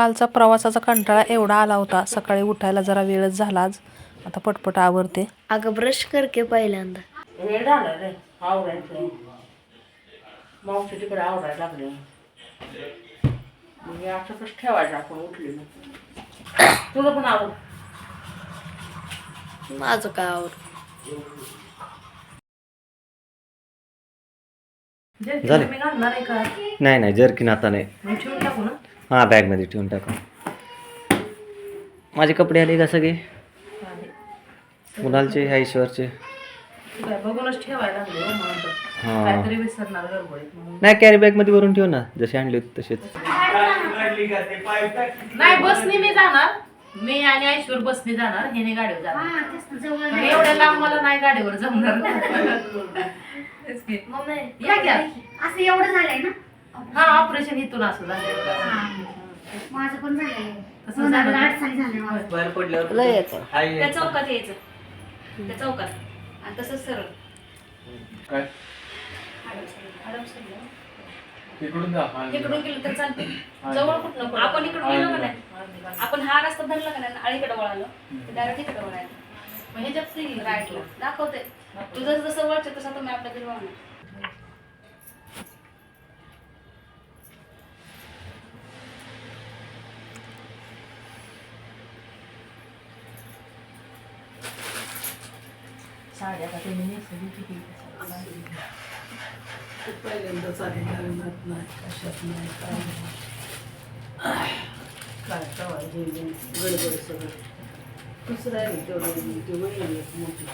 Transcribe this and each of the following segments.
कालचा प्रवासाचा कंटाळा एवढा आला होता. सकाळी उठायला जरा वेळच झाला आज. आता पटपट आवरते. अगं ब्रश करके पहिल्यांदा. वेळ झाला रे. आवडायचं मावशी तिकडे आवडायला लागले. मग असं कसं ठेवायचं आपण उठले तुझं पण आवड. माझं काय आवड? झाले. मी घालणार आहे का? नाही नाही जर्किन आता नाही. हां बॅगमध्ये ठेवून टाका. माझे कपडे आले का सगळे? मुलालचे ह्या ईश्वरचे? बघूनच ठेवायला लागले हो नाही कॅरी बॅगमध्ये भरून ठेव ना. जसे आणले होते तसेच. नाही बसने मी जाणार. मी आणि ऐश्वर बसने जाणार. ह्याने गाडीवर जाणार. एवढ्या लांब मला नाही गाडीवर जमणार. या घ्या असं एवढं झालंय ना? हा ऑपरेशन इथून असं झालं. माझं पण झालंय. तसं दोन हजार झालं. आठ साली झालंय माझं. लय येतं त्या चौकात यायचं. त्या चौकात. आणि तसंच सरळ. काय? तिकडून जा. हा. इकडून गेलं तर चालते जवळ कुठं आपण इकडून गेलो का नाही? आपण हा रस्ता धरला का नाही? अलीकडे वळालो. डायरेक्ट इकडे वळायला. मग ह्याच्यात राईटला. दाखवते तुझं जसं वळचं तसं तुम्ही आपल्या घरी वळणार साड्या आता त्यांनी नेसवली किती पहिल्यांदाच आधी लग्नात नाही कशात नाही काय नाही. काय तवा गडबड सगळं दुसरं आहे तेवढं ते वहिनी एक मोठी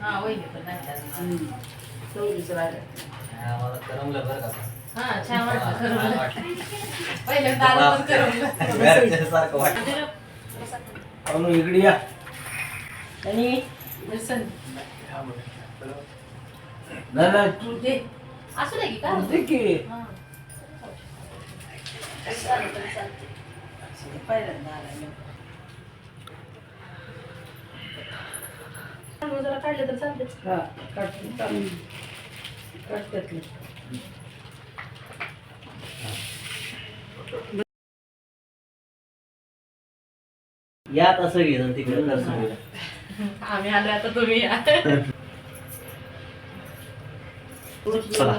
हा वहिनी पण नाही तेवढीच राहिल्या हा छान वाटलं खरं पहिल्यांदा आलं पण करमलं. इकडे या. आणि लसन नाही नाही तू दे असू दे की का तू की हा. चालेल. पहिल्यांदा जरा काढले तर चालते हा काढते तांदूळ. काढतात ना. या तसं घे तिकडे दर्शन आम्ही आलो आता तुम्ही या. चला.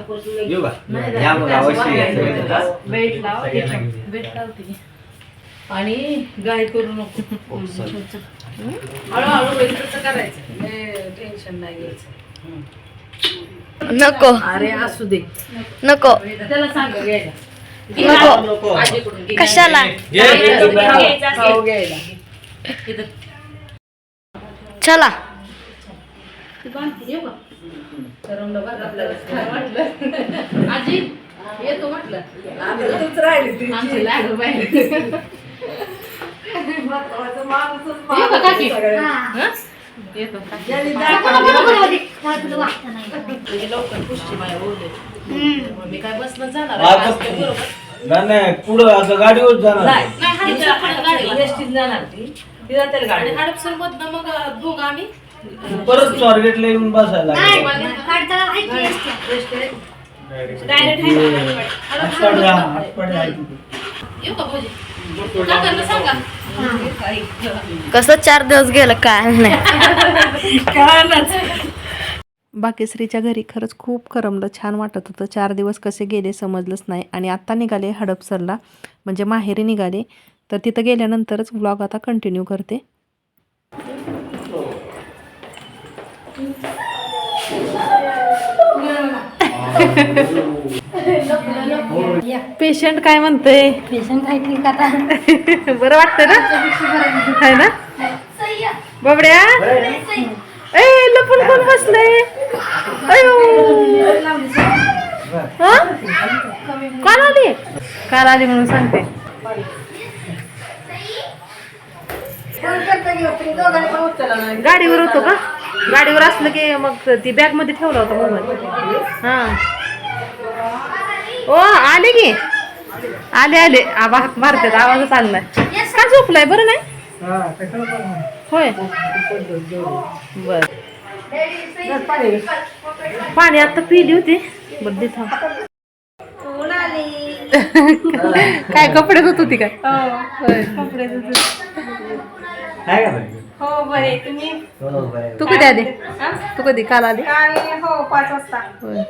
येऊ का? या मग अवश्य लाव सगळ्यांना लावते. आणि गाय करू नको. हो, चालेल. हळूहळू होईल तसं करायचं? लय टेन्शन नाही घ्यायचं. नको. अरे असू दे. नको. त्याला सांग घ्यायला नको. आजीकडून घे. कशाला? खाऊ घ्यायला. येऊ का? वाटलं? आजी येतो म्हटलं काकी? येतो नाही लवकर पुष्टी मग मी काय बसनं जाणार नाही पुढं आता गाडीवर जाणार एसटीत जाणार ती. ती जाते गाडी. हडपसर मधनं मग दोघं आम्ही परत स्वारगेटला येऊन बसायला नाही लागेल. काढताना माहिती असते हातपाडे हा, हातपाडे आहे तिथे. येऊ का भाऊजी? काकांना सांगा. कसं चार दिवस गेलं काय नाही. बाकी श्रीच्या घरी खरंच खूप करमलं छान वाटत होतं. चार दिवस कसे गेले समजलंच नाही. आणि आत्ता निघाले हडपसरला म्हणजे माहेरी निघाले. तर तिथं गेल्यानंतरच व्लॉग आता कंटिन्यू करते. पेशंट काय म्हणतंय? पेशंट आहे ठीक आता. बरं वाटतंय ना? आहे ना? बाबड्या? ए लपून कोण बसलंय? अयो. हा? काल आली? काल आली म्हणून सांगते. गाडीवर होतो का? गाडीवर असलं की मग ती बॅगमध्ये ठेवला होता मोबाईल. हा. ओ आले की? आले आले. आबा मारतात आवाजच आलाय का झोपलाय? बरं नाही? होय. बर. पाणी आता पिली होती. बरं दे थांब. कोण आली? काय कपडे धुत होती काय होय. कपडे बरं? हो बरे. तुम्ही? हो बरं. तू कधी आली? हा? तू कधी काल आली? काल हो पाच वाजता. होय.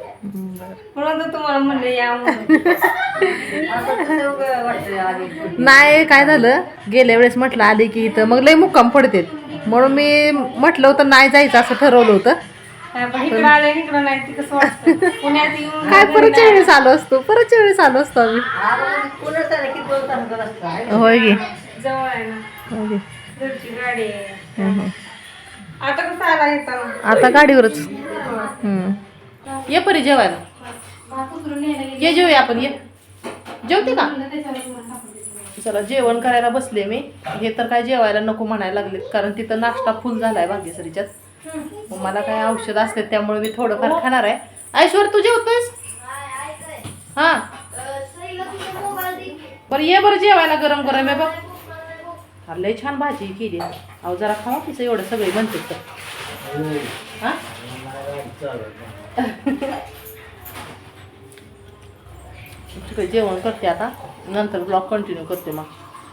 म्हणून तर तुम्हाला म्हणलं या म्हणून. नाही काय झालं? गेल्या वेळेस म्हटलं आली की इथं. मग लय मुक्काम पडते म्हणून मी म्हटलं होतं नाही जायचं असं ठरवलं होतं. पण इकडं आलं इकडं नाही. ती कसं वाटतं? पुण्यात येऊन काय परतच्या वेळेस आलो असतो. परतच्या वेळेस आलो असतो आम्ही. होय गे जवळ आहे ना. होय गे. आता कसं आला येताना आता गाडीवरच. ये परी जेवायला. ये जेवूया आपण ये. जेवते का? चला जेवण करायला बसले मी. हे तर काय जेवायला नको म्हणायला लागले कारण तिथं नाश्ता फुल झालाय भाग्यसरीच्यात मग मला काय औषध असते त्यामुळे मी थोडंफार खाणार आहे. ऐश्वर तू जेवतोयस? हा. बरं ये बरं जेवायला गरम गरम आहे बघ. लय छान भाजी केली. अहो जरा खावा तिचं एवढं सगळे म्हणते तर. हा? जेवण करते आता. नंतर ब्लॉग कंटिन्यू करते मग.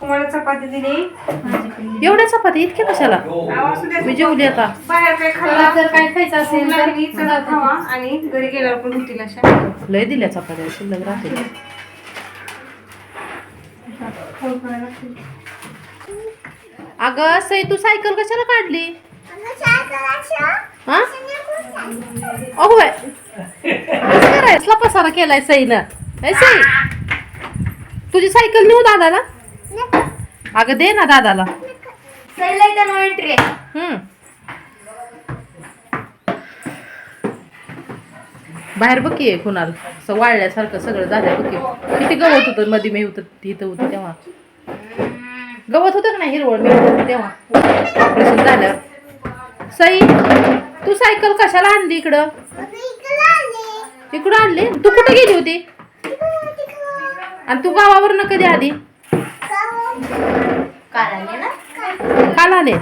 तुम्हाला चपाती दिली. एवढ्या चपाती इतक्या कशाला? द्या. मी जेवली आता. बाहेर काय खाल्ला जर काय खायचं असेल तर चला खावा. आणि घरी गेल्यावर पण होतील अशा लय दिल्या चपात्या शिल्लक करायला लागतील. अगं सई तू सायकल कशाला काढली? हा. करायचं. पसारा केलाय सईनं. सई. तुझी सायकल नेऊ दादाला? अगं दे ना दादाला. एंट्री बाहेर बघ की कुणाला. असं वाळल्यासारखं सगळं झालं बघ किती गवत होतं मध्ये मी होतं इथं होतं तेव्हा. गवत होतं का नाही हिरवळ तेव्हा? ऑपरेशन झाल्यावर सई तू सायकल कशाला आणली इकडं? इकडं आणली? तू कुठे गेली होती? आणि तू गावावरनं कधी आली? काल आले ना? काल आले.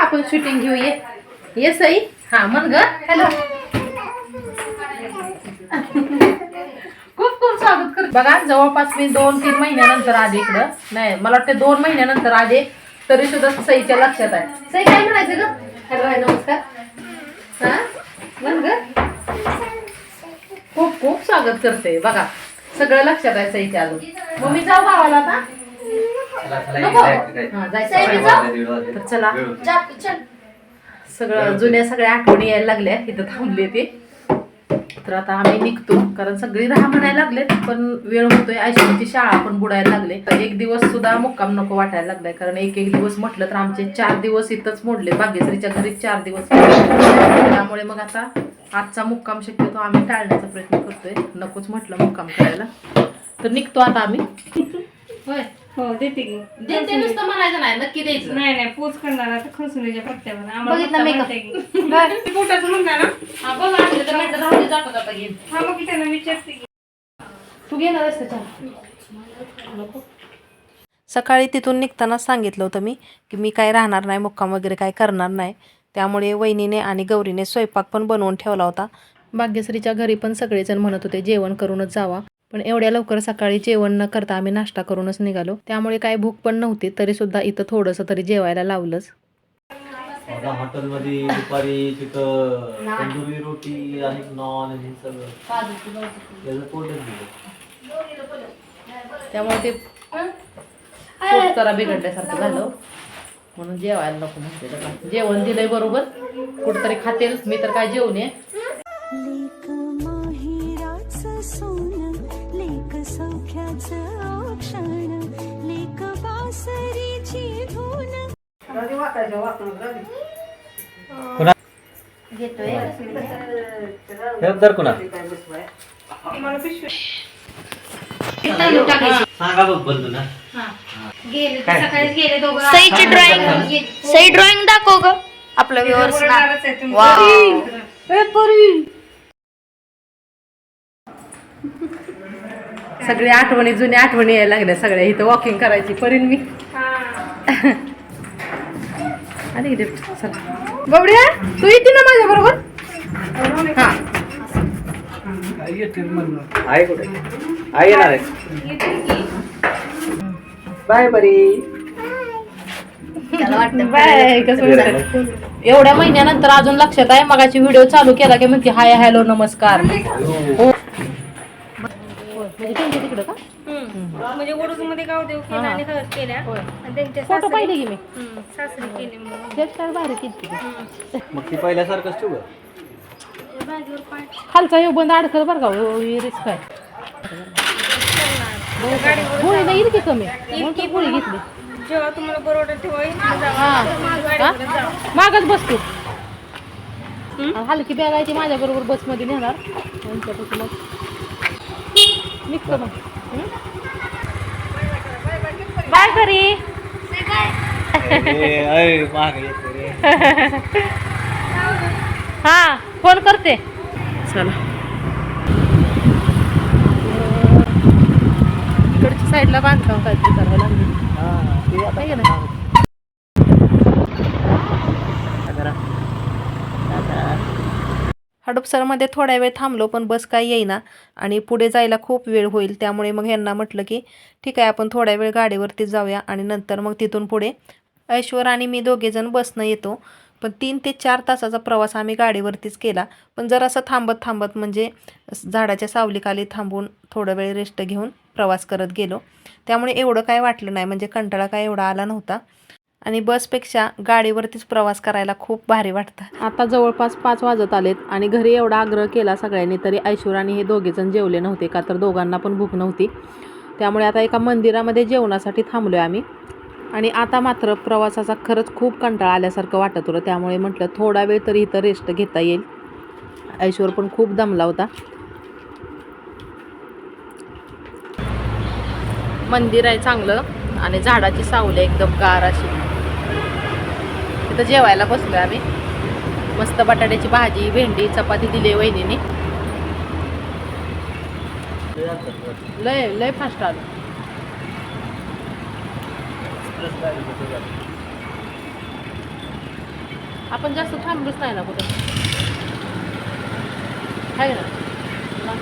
आपण शूटिंग घेऊ ये. ये सई. हा मन ग. हॅलो. खूप स्वागत कर बघा जवळपास मी दोन तीन महिन्यानंतर आले इकडं. नाही मला वाटतं दोन महिन्यानंतर आले तरी सुद्धा सईच्या लक्षात आहे. सई काय म्हणायचं ग? हॅलो हाय नमस्कार. हा? ग. खूप खूप स्वागत करते. बघा सगळं लक्षात आहे सईच्या अजून. मग मी जाऊ गावाला आता? नको. जायचं? हा. तर. चल. सगळं जुन्या सगळ्या आठवणी यायला लागल्या. इथं थांबले ते. तर आता आम्ही निघतो. कारण सगळी राहा म्हणायला लागले पण वेळ होतोय. ऐश्वर्याची शाळा पण बुडायला लागले. तर एक दिवस सुद्धा मुक्काम नको वाटायला लागलाय. कारण एक एक दिवस म्हटलं तर आमचे चार दिवस इथंच मोडले. भाग्यश्रीच्या घरी चार दिवस त्यामुळे मग आता आजचा मुक्काम शक्यतो आम्ही टाळण्याचा प्रयत्न करतोय. नकोच म्हटलं मुक्काम करायला. तर निघतो आता आम्ही. होय. हो देते की. देते नुसतं म्हणायचं नाही. नक्की द्यायचं. नाही नाही पोच करणार आता खरसुलीच्या पत्त्यावर. बघितलं. आम्हाला पोटाचं म्हणता ना हा बघ हा मग त्यांना विचारते की तू घेणार आहेस सकाळी तिथून निघताना सांगितलं होतं मी की मी काय राहणार नाही मुक्काम वगैरे काय करणार नाही. त्यामुळे वहिनीने आणि गौरीने स्वयंपाक पण बनवून ठेवला होता. भाग्यश्रीच्या घरी पण सगळेजण म्हणत होते जेवण करूनच जावा. पण एवढ्या लवकर सकाळी जेवण न करता आम्ही नाश्ता करूनच निघालो. त्यामुळे काय भूक पण नव्हती तरी सुद्धा इथं थोडंसं तरी जेवायला लावलंच. आता हॉटेलमध्ये दुपारी तिथं तंदुरी रोटी आणि नॉन हे सगळं. त्याचं पोटच दिलं त्यामुळे ते पोट जरा बिघडल्यासारखं झालं. म्हणून जेवायला नको म्हणते जेवण दिलंय बरोबर. कुठतरी खातेल मी तर काय जेवण सकाळीच गेले दोघं. सईची ड्रॉइंग सई ड्रॉइंग दाखव ग. आपलं व्यवस्था बोलणारच आहे तुम्ही. सगळी आठवणी जुन्या आठवणी यायला लागल्या सगळ्या. इथं वॉकिंग करायची परीन मी. इथे चला. बबड्या तू येते ना माझ्या बरोबर? हा. आहे कुठे? आई येणार आहे. बाय बरी. बाय कसं म्हणतात? एवढ्या महिन्यानंतर अजून लक्षात आहे मगाची व्हिडिओ चालू केला की म्हणते हाय हॅलो नमस्कार. हो. म्हणजे तिकडं का? म्हणजे ओडूसमध्ये गाव देव केला आणि हळद केल्या. आणि त्यांच्या फोटो पाहिले की मी? हम्म, सासरी केले मग हेअरस्टाईल भारी केली मग ती पहिल्यासारखंच भाजीवर खालचा येऊ बंद अडकल बरं का रिस्क आहे. गोळी नाही येईल की कमी गोळी घेतली. जेव्हा तुम्हाला बरोबर ठेवा हा. हा? मागच बसतो आणि हलकी बॅग आहे ती माझ्या बरोबर बसमध्ये नेणार. मग निघतो मग. हं? बाय घरी हा फोन करते. चला. इकडच्या साईडला बांधकाम काहीतरी करायला लागली आहे का नाही? हडपसरमध्ये थोड्या वेळ थांबलो पण बस काही येईना आणि पुढे जायला खूप वेळ होईल. त्यामुळे मग यांना म्हटलं की ठीक आहे आपण थोड्या वेळ गाडीवरती जाऊया आणि नंतर मग तिथून पुढे ऐश्वर आणि मी दोघेजण बसनं येतो. पण तीन ते चार तासाचा प्रवास आम्ही गाडीवरतीच केला. पण जरासा थांबत थांबत म्हणजे झाडाच्या सावलीखाली थांबून थोडं वेळ रेस्ट घेऊन प्रवास करत गेलो. त्यामुळे एवढं काय वाटलं नाही म्हणजे कंटाळा काय एवढा आला नव्हता. आणि बसपेक्षा गाडीवरतीच प्रवास करायला खूप भारी वाटतं. आता जवळपास पाच वाजत आलेत आणि घरी एवढा आग्रह केला सगळ्यांनी तरी ऐश्वराने हे दोघेजण जेवले नव्हते का तर दोघांना पण भूक नव्हती. त्यामुळे आता एका मंदिरामध्ये जेवणासाठी थांबलो आहे आम्ही. आणि आता मात्र प्रवासाचा खरंच खूप कंटाळा आल्यासारखं वाटत होतं. त्यामुळे म्हटलं थोडा वेळ तरी इथं रेस्ट घेता येईल. ऐश्वर पण खूप दमला होता. मंदिर आहे चांगलं आणि झाडाची सावली आहे एकदम गार अशी. तिथं जेवायला बसलो आम्ही. मस्त बटाट्याची भाजी भेंडी चपाती दिली वहिनीने. लय लय फास्ट आलो. आपण जास्त थांबलोच नाही ना कुठे? आहे ना?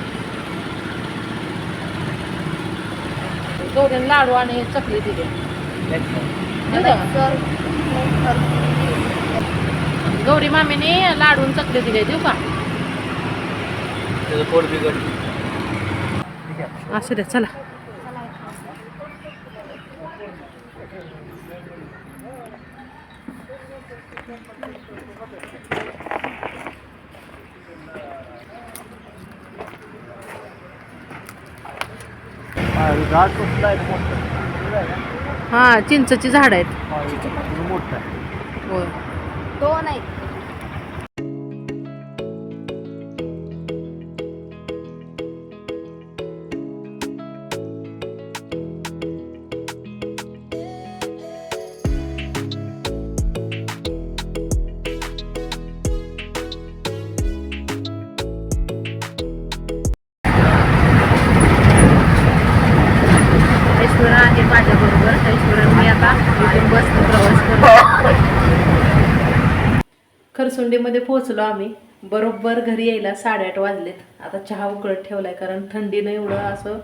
दोघे लाडू आणि चकली दिली. गौरी मामीने लाडू आणि चकली दिले देऊ का? असू द्या चला. हा चिंचची झाड आहेत. मोठं होय. दोन आहेत. खरसुंडीमध्ये पोहोचलो आम्ही. बरोबर घरी यायला साडेआठ वाजलेत. आता चहा उकळत ठेवलाय कारण थंडीनं एवढं असं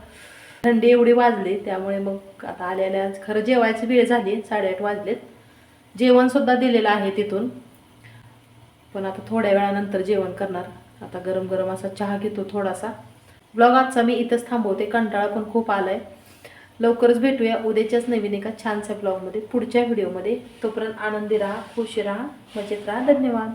थंडी एवढी वाजली त्यामुळे मग आता आल्या आल्या खरं जेवायची वेळ झाली साडेआठ वाजलेत. जेवणसुद्धा दिलेलं आहे तिथून. पण आता थोड्या वेळानंतर जेवण करणार. आता गरम गरम असा चहा घेतो थोडासा. ब्लॉग आजचा मी इथंच थांबवते कंटाळा पण खूप आलाय. लवकरच भेटूया उद्याच्याच नवीन एका छानसा ब्लॉगमध्ये पुढच्या व्हिडिओमध्ये तोपर्यंत आनंदी राहा खुशी राहा मजेत राहा. धन्यवाद.